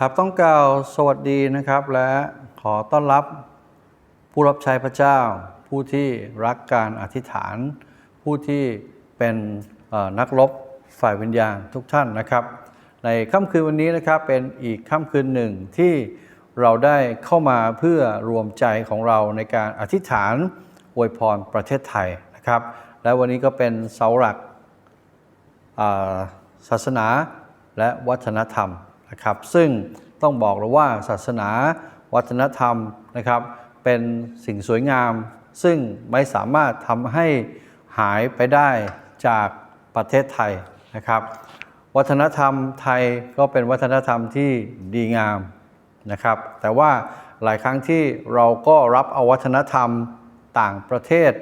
ครับต้องกล่าวสวัสดีนะครับ และขอต้อนรับผู้รับใช้พระเจ้า ผู้ที่รักการอธิษฐาน ผู้ที่เป็นนักรบฝ่ายวิญญาณทุกท่านนะครับ ในค่ำคืนวันนี้นะครับเป็นอีกค่ำคืนหนึ่งที่เราได้เข้ามาเพื่อรวมใจของเราในการอธิษฐานอวยพรประเทศไทยนะครับ และวันนี้ก็เป็นเสาหลักศาสนาและวัฒนธรรม นะครับซึ่งต้องบอกเลยว่าศาสนาวัฒนธรรมนะครับ เป็นสิ่งสวยงาม ซึ่งไม่สามารถทำให้หายไปได้จากประเทศไทยนะครับ วัฒนธรรมไทยก็เป็นวัฒนธรรมที่ดีงามนะครับ แต่ว่าหลายครั้งที่เราก็รับเอาวัฒนธรรมต่างประเทศ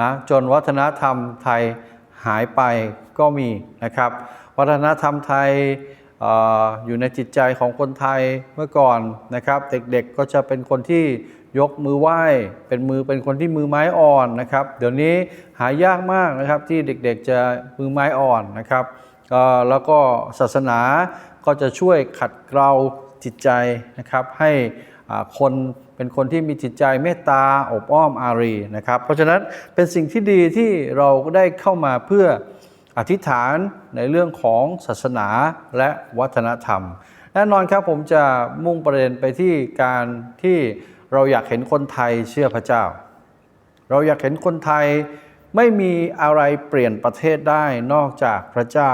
นะจนวัฒนธรรมไทยหายไปก็มีนะครับ วัฒนธรรมไทย อยู่ในจิตใจของคนไทยเมื่อก่อนนะครับ เด็กๆก็จะเป็นคนที่ยกมือไหว้ เป็นมือเป็นคนที่มือไม้อ่อนนะครับ เดี๋ยวนี้หายากมากนะครับที่เด็กๆจะมือไม้อ่อนนะครับแล้วก็ศาสนาก็จะช่วยขัดเกลาจิตใจนะครับ ให้คนเป็นคนที่มีจิตใจเมตตาอบอ้อมอารีนะครับ เพราะฉะนั้นเป็นสิ่งที่ดีที่เราได้เข้ามาเพื่อ อธิษฐานในเรื่องของศาสนาและวัฒนธรรม แน่นอนครับผมจะมุ่งประเด็นไปที่การที่เราอยากเห็นคนไทยเชื่อพระเจ้า เราอยากเห็นคนไทยไม่มีอะไรเปลี่ยนประเทศได้นอกจากพระเจ้า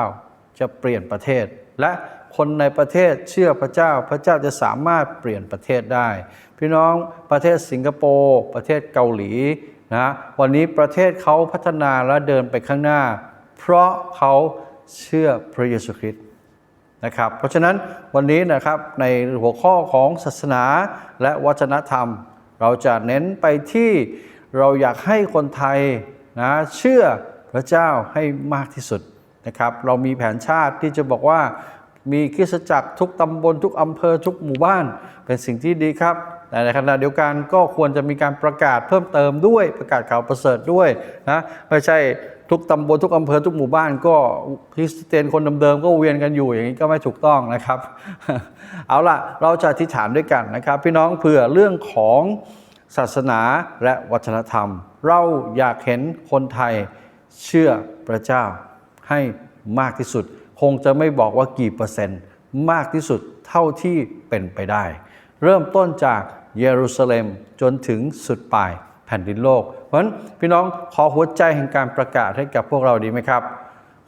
จะเปลี่ยนประเทศ และคนในประเทศเชื่อพระเจ้า พระเจ้าจะสามารถเปลี่ยนประเทศได้ พี่น้องประเทศสิงคโปร์ประเทศเกาหลีนะวันนี้ประเทศเขาพัฒนาและเดินไปข้างหน้า เพราะเขาเชื่อพระเยซูคริสต์นะครับ เพราะฉะนั้นวันนี้นะครับในหัวข้อของศาสนาและวัฒนธรรม เราจะเน้นไปที่เราอยากให้คนไทยนะเชื่อพระเจ้าให้มากที่สุดนะครับ เรามีแผนชาติที่จะบอกว่ามีคริสตจักรทุกตำบลทุกอำเภอทุกหมู่บ้าน เป็นสิ่งที่ดีครับแต่ในขณะเดียวกันก็ควรจะมีการประกาศเพิ่มเติมด้วยประกาศข่าวประเสริฐด้วยนะไม่ใช่ ทุกตำบลทุกอำเภอทุกหมู่บ้านก็คริสเตียนคนเดิมๆก็เวียนกันอยู่อย่างนี้ก็ไม่ถูกต้องนะครับ เอาล่ะเราจะอธิษฐานด้วยกันนะครับ พี่น้องเผื่อเรื่องของศาสนาและวัฒนธรรม เราอยากเห็นคนไทยเชื่อพระเจ้าให้มากที่สุด คงจะไม่บอกว่ากี่เปอร์เซ็นต์ มากที่สุดเท่าที่เป็นไปได้ เริ่มต้นจากเยรูซาเล็มจนถึงสุดปลายแผ่นดินโลก ราะฉะนั้นพี่น้องขอหัวใจแห่งการประกาศให้กับพวกเราดีไหมครับ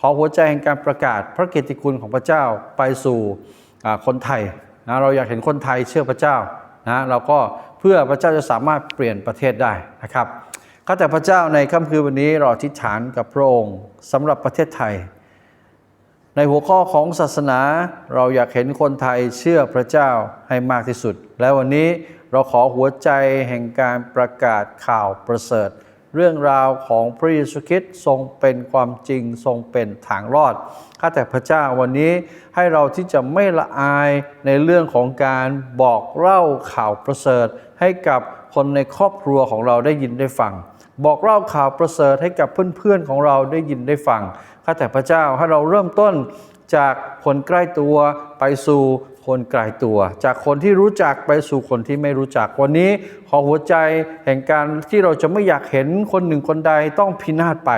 ขอหัวใจแห่งการประกาศพระเกียรติคุณของพระเจ้าไปสู่คนไทยนะเราอยากเห็นคนไทยเชื่อพระเจ้านะเราก็เพื่อพระเจ้าจะสามารถเปลี่ยนประเทศได้นะครับข้าแต่พระเจ้าในค่ำคืนวันนี้เราอธิษฐานกับพระองค์สำหรับประเทศไทย ในหัวข้อของศาสนาเราอยากเห็นคนไทยเชื่อพระเจ้าให้มากที่สุด และวันนี้ เราขอหัวใจแห่งการประกาศข่าวประเสริฐ เรื่องราวของพระเยซูคริสต์ทรงเป็นความจริงทรงเป็นทางรอดข้าแต่พระเจ้าวันนี้ให้เราที่จะไม่ละอายในเรื่องของการบอกเล่าข่าวประเสริฐ ให้กับคนในครอบครัวของเราได้ยินได้ฟังบอกเล่าข่าวประเสริฐให้กับเพื่อนๆของเราได้ยินได้ฟังข้าแต่พระเจ้าให้เราเริ่มต้น จากคนใกล้ตัวไปสู่คนไกลตัว จากคนที่รู้จักไปสู่คนที่ไม่รู้จักวันนี้ ขอหัวใจแห่งการที่เราจะไม่อยากเห็นคนหนึ่งคนใดต้องพินาศไป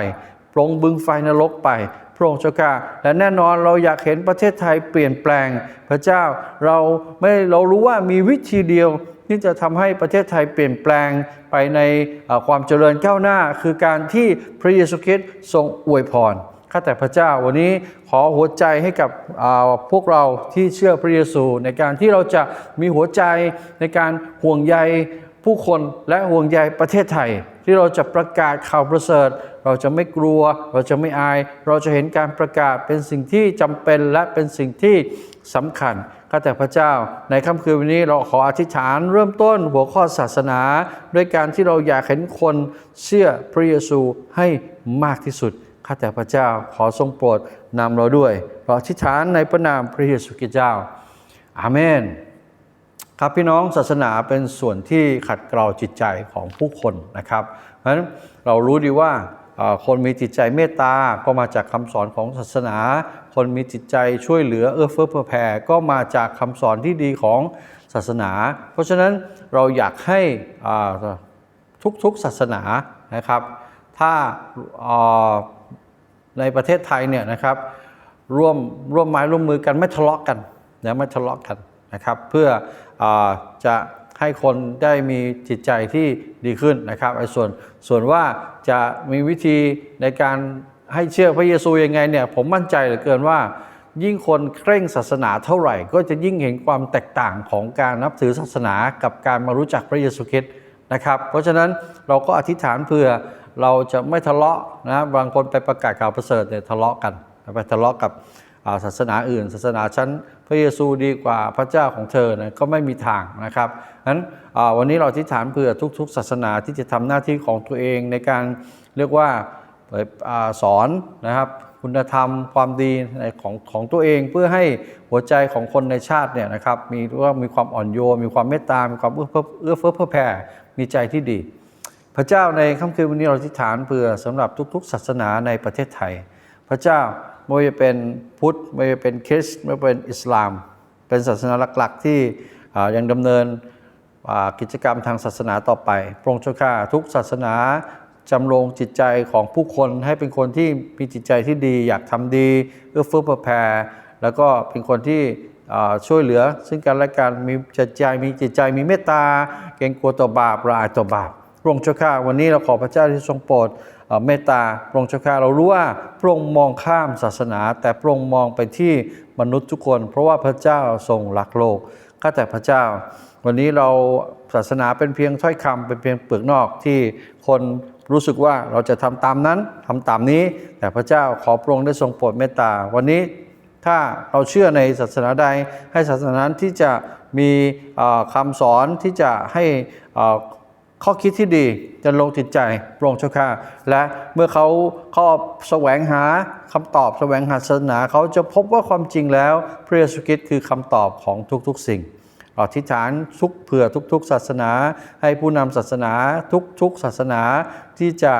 ปลงบึงไฟนรกไปพระองค์เจ้าข้าและแน่นอนเราอยากเห็นประเทศไทยเปลี่ยนแปลง พระเจ้าเราไม่เรารู้ว่ามีวิธีเดียวที่จะทำให้ประเทศไทยเปลี่ยนแปลงไปในความเจริญก้าวหน้า คือการที่พระเยซูคริสต์ทรงอวยพร ข้าแต่พระเจ้าวันนี้ขอหัวใจให้กับพวกเราที่เชื่อพระเยซู ในการที่เราจะมีหัวใจในการห่วงใยผู้คนและห่วงใยประเทศไทย ที่เราจะประกาศข่าวประเสริฐ เราจะไม่กลัว เราจะไม่อาย เราจะเห็นการประกาศเป็นสิ่งที่จำเป็นและเป็นสิ่งที่สำคัญข้าแต่พระเจ้า ในค่ำคืนวันนี้เราขออธิษฐานเริ่มต้นหัวข้อศาสนา ด้วยการที่เราอยากเห็นคนเชื่อพระเยซูให้มากที่สุด ข้าแต่พระเจ้าขอทรงโปรดนำเราด้วยเราอธิษฐานในพระนามพระเยซูคริสต์เจ้า อาเมน ครับพี่น้องศาสนาเป็นส่วนที่ขัดเกลาจิตใจของผู้คนนะครับ เพราะฉะนั้นเรารู้ดีว่าคนมีจิตใจเมตตา ก็มาจากคำสอนของศาสนา คนมีจิตใจช่วยเหลือเอื้อเฟื้อเผื่อแผ่ก็มาจากคำสอนที่ดีของศาสนา เพราะฉะนั้นเราอยากให้ทุกๆศาสนานะครับ ถ้า ในประเทศไทยเนี่ยนะครับร่วมร่วมไม้ร่วมมือกันไม่ทะเลาะกันนะไม่ทะเลาะกันนะครับ เพื่ออจะให้คนได้มีจิตใจที่ดีขึ้นนะครับไอ้ส่วนส่วนว่าจะมีวิธีในการให้เชื่อพระเยซูยังไงเนี่ยผมมั่นใจเหลือเกินว่า ยิ่งคนเคร่งศาสนาเท่าไหร่ ก็จะยิ่งเห็นความแตกต่างของการนับถือศาสนากับการมารู้จักพระเยซูคริสต์นะครับ เพราะฉะนั้นเราก็อธิษฐานเพื่อ เราจะไม่ทะเลาะนะบางคนไปประกาศข่าวประเสริฐเนี่ยทะเลาะกันไปทะเลาะกับศาสนาอื่น ศาสนาชั้นพระเยซูดีกว่าพระเจ้าของเธอนะก็ไม่มีทางนะครับนั้นวันนี้เราอธิษฐานเผื่อทุก ๆ ศาสนาที่จะทำหน้าที่ของตัวเองในการเรียกว่าสอนนะครับคุณธรรมความดีในของของตัวเองเพื่อให้หัวใจของคนในชาติเนี่ยนะครับมีว่ามีความอ่อนโยนมีความเมตตา มีความเอื้อเฟื้อเอื้อเฟื้อเผื่อแผ่มีใจที่ดี พระเจ้าในค่ำคืนวันนี้เราอธิษฐานเพื่อสำหรับทุก ๆ ศาสนาในประเทศไทย พระเจ้าไม่ว่าจะเป็นพุทธไม่ว่าจะเป็นคริสต์ไม่ว่าจะเป็นอิสลาม เป็นศาสนาหลักๆ ที่ยังดำเนินกิจกรรมทางศาสนาต่อไปพระองค์เจ้าข้าทุกศาสนาจำลงจิตใจของผู้คนให้เป็นคนที่มีจิตใจที่ดี อยากทำดีเอื้อเฟื้อเผื่อแผ่แล้วก็เป็นคนที่ช่วยเหลือ ซึ่งกันและกันมีจิตใจมีจิตใจมีเมตตาเกรงกลัวต่อบาปละอายต่อบาป ระองค์เจ้าข้าวันนี้เราขอพระเจ้าที่ทรงโปรดเมตตาพระองค์เจ้าข้าเรารู้ว่าพระองค์มองข้ามศาสนา แต่พระองค์มองไปที่มนุษย์ทุกคน เพราะว่าพระเจ้าทรงรักโลกข้าแต่พระเจ้า วันนี้เราศาสนาเป็นเพียงถ้อยคำเป็นเพียงเปลือกนอกที่คนรู้สึกว่าเราจะทำตามนั้นทำตามนี้ แต่พระเจ้าขอพระองค์ได้ทรงโปรดเมตตา วันนี้ถ้าเราเชื่อในศาสนาใด ให้ศาสนานั้นที่จะมีเอ่อคำสอนที่จะให้อ่อ ข้อคิดที่ดีจะลงจิตใจพระองค์เจ้าข้าและเมื่อเขาเขาแสวงหาคำตอบแสวงหาศาสนาเขาจะพบว่าความจริงแล้วพระเยซูคริสต์คือคำตอบของทุกๆ สิ่งอธิษฐานทุกเผื่อทุก ๆ ศาสนา ให้ผู้นำศาสนาทุก ๆ ศาสนาที่จะ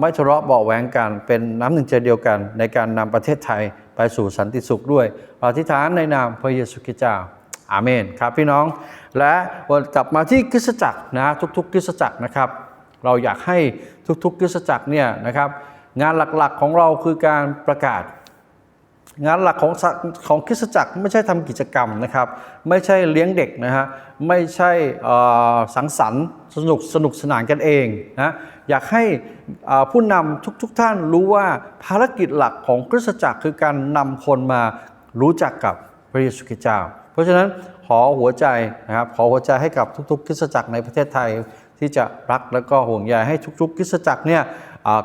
ไม่ทะเลาะเบาแหวงกันเป็นน้ำหนึ่งใจเดียวกัน ในการนำประเทศไทยไปสู่สันติสุขด้วยอธิษฐานในนามพระเยซูคริสต์เจ้าอาเมนครับพี่น้อง และวนกลับมาที่คริสตจักรนะทุกๆคริสตจักรนะครับ เราอยากให้ทุกๆคริสตจักรเนี่ยนะครับงานหลักๆของเราคือการประกาศ งานหลักของของคริสตจักรไม่ใช่ทำกิจกรรมนะครับ ไม่ใช่เลี้ยงเด็กนะฮะไม่ใช่สังสรรค์สนุกสนุกสนานกันเองนะอยากให้ผู้นำทุกๆทท่านรู้ว่าภารกิจหลักของคริสตจักรคือการนำคนมารู้จักกับพระเยซูคริสต์เจ้า เพราะฉะนั้น อหัวใจนะครับขอหัวใจให้กับทุกๆคริสตจักรในประเทศไทยที่จะรักและก็ห่วงใยให้ทุกๆคริสตจักรเนี่ย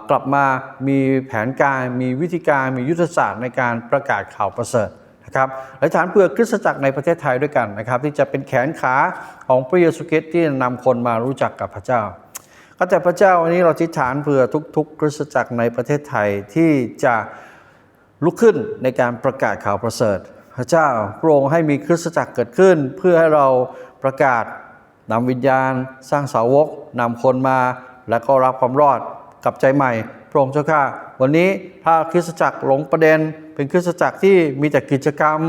กลับมามีแผนการมีวิธีการมียุทธศาสตร์ในการประกาศข่าวประเสริฐนะครับและฐานเพื่อคริสตจักรในประเทศไทยด้วยกันนะครับ ที่จะเป็นแขนขาของพระเยซูคริสต์ที่นำคนมารู้จักกับพระเจ้าก็แต่พระเจ้าวันนี้เราทิฏฐานเพื่อทุก ๆ คริสตจักรในประเทศไทยที่จะลุกขึ้นในการประกาศข่าวประเสริฐ พระเจ้าพระองค์ให้มีคริสตจักรเกิดขึ้น เพื่อให้เราประกาศนำวิญญาณ สร้างสาวกนำคนมา และก็รับความรอดกับใจใหม่ พระองค์เจ้าข้าวันนี้ถ้าคริสตจักรหลงประเด็น เป็นคริสตจักรที่มีแต่กิจกรรม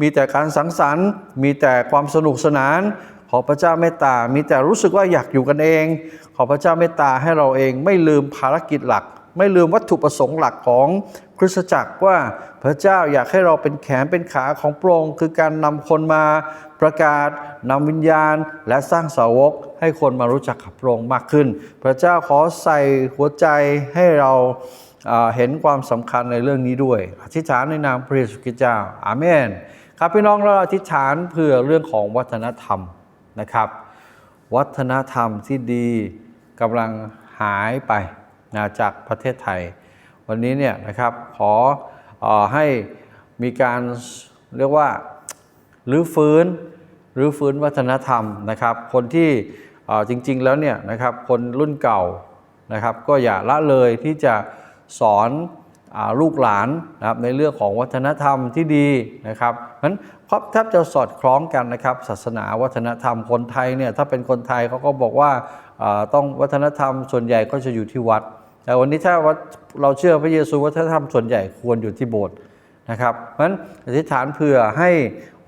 มีแต่การสังสรรค์ มีแต่ความสนุกสนาน ขอพระเจ้าเมตตา มีแต่รู้สึกว่าอยากอยู่กันเอง ขอพระเจ้าเมตตาให้เราเองไม่ลืมภารกิจหลัก ไม่ลืมวัตถุประสงค์หลักของคริสตจักรว่าพระเจ้าอยากให้เราเป็นแขนเป็นขาของพระองค์คือการนำคนมาประกาศนำวิญญาณ และสร้างสาวกให้คนมารู้จักกับพระองค์มากขึ้น พระเจ้าขอใส่หัวใจให้เราอ่าเห็นความสำคัญในเรื่องนี้ด้วย อธิษฐานในนามพระเยซูคริสต์เจ้าอาเมนครับพี่น้องเราอธิษฐานเพื่อเรื่องของวัฒนธรรมนะครับ วัฒนธรรมที่ดีกำลังหายไป นะจากประเทศไทย วันนี้เนี่ยนะครับขออให้มีการเรียกว่ารื้อฟื้นรื้อฟื้นวัฒนธรรมนะครับ คนที่จริง ๆ แล้วเนี่ยนะครับคนรุ่นเก่านะครับก็อย่าละเลยที่จะสอนอลูกหลานนะครับในเรื่องของวัฒนธรรมที่ดีนะครับนั้นเพราะแทบจะสอดคล้องกันนะครับ ศาสนาวัฒนธรรมคนไทยเนี่ยถ้าเป็นคนไทยเขาก็บอกว่าต้องวัฒนธรรมส่วนใหญ่ก็จะอยู่ที่วัด แต่วันนี้ถ้าว่าเราเชื่อพระเยซูวัฒนธรรมส่วนใหญ่ควรอยู่ที่โบสถ์นะครับเพราะฉะนั้นอธิษฐานเผื่อให้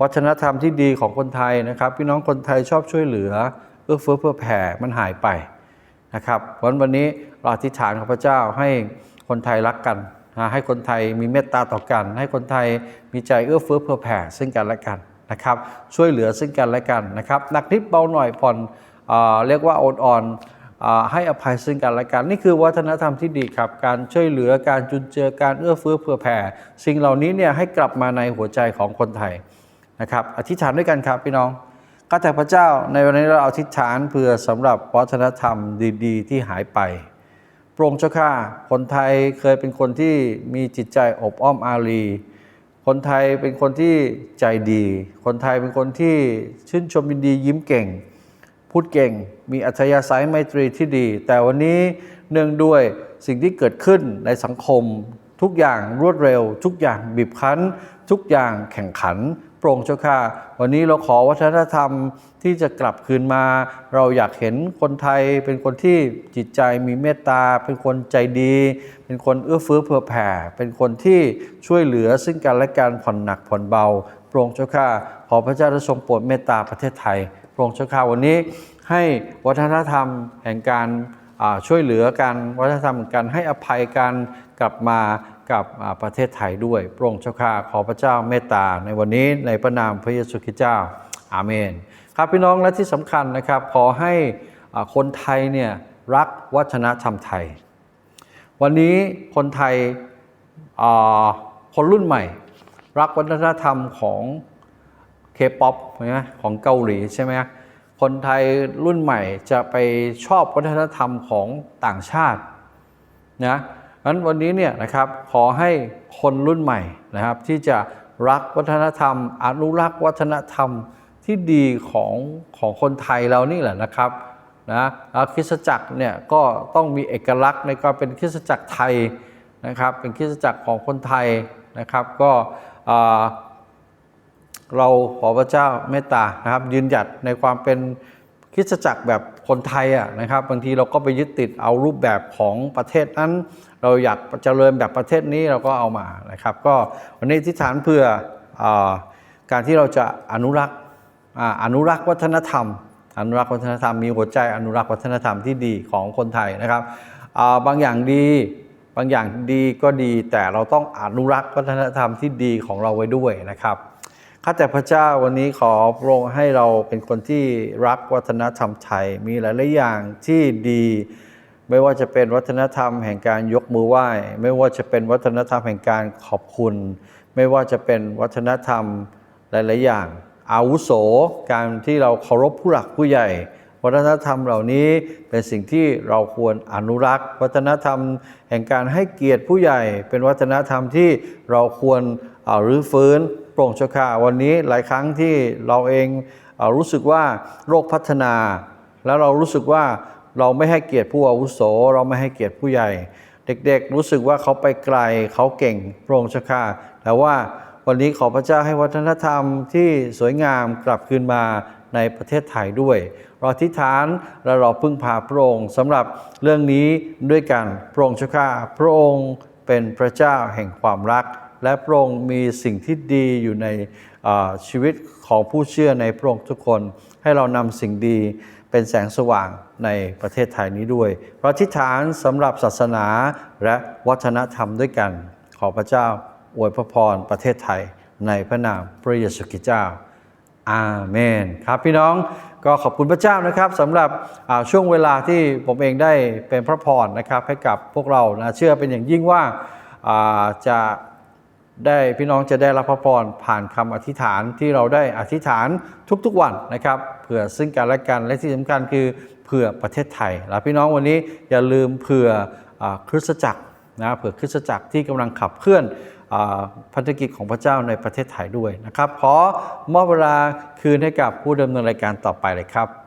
วัฒนธรรมที่ดีของคนไทยนะครับ พี่น้องคนไทยชอบช่วยเหลือเอื้อเฟื้อเพื่อแผ่มันหายไปนะครับเพราะฉะนั้นวันนี้เราอธิษฐานของพระเจ้าให้คนไทยรักกันให้คนไทยมีเมตตาต่อกัน ให้คนไทยมีใจเอื้อเฟื้อเพื่อแผ่ซึ่งกันและกันนะครับ ช่วยเหลือซึ่งกันและกันนะครับหนักนิดเบาหน่อยผ่อนเรียกว่าอ่อนๆอ่า ให้อภัยซึ่งกันและกัน นี่คือวัฒนธรรมที่ดีครับ การช่วยเหลือการจุนเจือการเอื้อเฟื้อเผื่อแผ่ สิ่งเหล่านี้เนี่ยให้กลับมาในหัวใจของคนไทยนะครับอธิษฐานด้วยกันครับพี่น้องข้าแต่พระเจ้าในวันนี้เราอธิษฐานเพื่อสำหรับวัฒนธรรมดี ๆ ที่หายไปพระองค์เจ้าข้าคนไทยเคยเป็นคนที่มีจิตใจอบอ้อมอารี คนไทยเป็นคนที่ใจดี คนไทยเป็นคนที่ชื่นชมยินดียิ้มเก่ง พูดเก่ง มีอัธยาศัยไมตรีที่ดี แต่วันนี้เนื่องด้วยสิ่งที่เกิดขึ้นในสังคม ทุกอย่างรวดเร็ว ทุกอย่างบีบคั้น ทุกอย่างแข่งขันโปร่งเจ้าค่ะ วันนี้เราขอวัฒนธรรมที่จะกลับคืนมา เราอยากเห็นคนไทยเป็นคนที่จิตใจมีเมตตา เป็นคนใจดี เป็นคนเอื้อเฟื้อเผื่อแผ่ เป็นคนที่ช่วยเหลือซึ่งกันและกันผ่อนหนักผ่อนเบาโปร่งเจ้าค่ะขอพระเจ้าทรงโปรดเมตตาประเทศไทยพระองเจ้าข้าวันนี้ ให้วัฒนธรรมแห่งการช่วยเหลือกันวัฒนธรรมการให้อภัยกันกลับมากับประเทศไทยด้วยพระองค์เจ้าข้าขอพระเจ้าเมตตาในวันนี้ในพระนามพระเยซูคริสต์เจ้าอาเมน ครับพี่น้องและที่สำคัญนะครับ ขอให้คนไทยเนี่ยรักวัฒนธรรมไทย วันนี้คนไทยคนรุ่นใหม่ รักวัฒนธรรมของเคป๊อปใช่ไหมของเกาหลีใช่ไหม คนไทยรุ่นใหม่จะไปชอบวัฒนธรรมของต่างชาตินะงั้นวันนี้เนี่ยนะครับขอให้คนรุ่นใหม่นะครับที่จะรักวัฒนธรรม อนุรักษ์วัฒนธรรมที่ดีของของคนไทยเรานี่แหละนะครับนะคริสตจักรเนี่ยก็ต้องมีเอกลักษณ์ในการเป็นคริสตจักรไทยนะครับ เป็นคริสตจักรของคนไทยนะครับ ก็ เราขอพระเจ้าเมตตานะครับ ยืนหยัดในความเป็นคริสตจักรแบบคนไทยอะนะครับ บางทีเราก็ไปยึดติดเอารูปแบบของประเทศนั้น เราอยากเจริญแบบประเทศนี้เราก็เอามานะครับ ก็วันนี้ที่ฐานเพื่ออการที่เราจะอนุรักษ์อนุรักษ์วัฒนธรรม อนุรักษ์วัฒนธรรมมีหัวใจอนุรักษ์วัฒนธรรมที่ดีของคนไทยนะครับบางอย่างดีบางอย่างดีก็ดีแต่เราต้องอนุรักษ์วัฒนธรรมที่ดีของเราไว้ด้วยนะครับ ข้าแต่พระเจ้าวันนี้ขอพระองค์ให้เราเป็นคนที่รักวัฒนธรรมไทย มีหลายๆอย่างที่ดี ไม่ว่าจะเป็นวัฒนธรรมแห่งการยกมือไหว้ ไม่ว่าจะเป็นวัฒนธรรมแห่งการขอบคุณ ไม่ว่าจะเป็นวัฒนธรรมหลาย ๆ อย่าง อาวุโส การที่เราเคารพผู้หลักผู้ใหญ่ วัฒนธรรมเหล่านี้เป็นสิ่งที่เราควรอนุรักษ์ วัฒนธรรม แห่งการให้เกียรติผู้ใหญ่ เป็นวัฒนธรรมที่เราควรรื้อฟื้น โปร่งเจ้าค่ะวันนี้หลายครั้งที่เราเองเอรู้สึกว่าโรคพัฒนา แล้วเรารู้สึกว่าเราไม่ให้เกียรติผู้อาวุโส เราไม่ให้เกียรติผู้ใหญ่ เด็กๆ รู้สึกว่าเขาไปไกลเขาเก่งโปร่งเจ้าค่ะแต่ว่าวันนี้ขอพระเจ้าให้วัฒนธรรมที่สวยงามกลับคืนมาในประเทศไทยด้วย เราอธิฐานและเราพึ่งพาพระองค์สำหรับเรื่องนี้ด้วยกันพระองค์เจ้าข้าพระองค์เป็นพระเจ้าแห่งความรัก และพระองค์มีสิ่งที่ดีอยู่ในชีวิตของผู้เชื่อในพระองค์ทุกคน ให้เรานำสิ่งดีเป็นแสงสว่างในประเทศไทยนี้ด้วยเราอธิษฐานสำหรับศาสนาและวัฒนธรรมด้วยกัน ขอพระเจ้าอวยพระพรประเทศไทยในพระนามพระเยซูคริสต์เจ้า อาเมน ครับพี่น้องก็ขอบคุณพระเจ้านะครับสำหรับช่วงเวลาที่ผมเองได้เป็นพระพรนะครับให้กับพวกเรานะเชื่อเป็นอย่างยิ่งว่าจะ ได้พี่น้องจะได้รับพระพรผ่านคำอธิษฐานที่เราได้อธิษฐานทุกๆวันนะครับเผื่อซึ่งกันและกันและที่สำคัญคือเผื่อประเทศไทยแล้วพี่น้องวันนี้อย่าลืมเผื่ออคริสตจักรนะเผื่อคริสตจักรที่กำลังขับเคลื่อนอพันธกิจของพระเจ้าในประเทศไทยด้วยนะครับขอมอบเวลาคืนให้กับผู้ดำเนินรายการต่อไปเลยครับ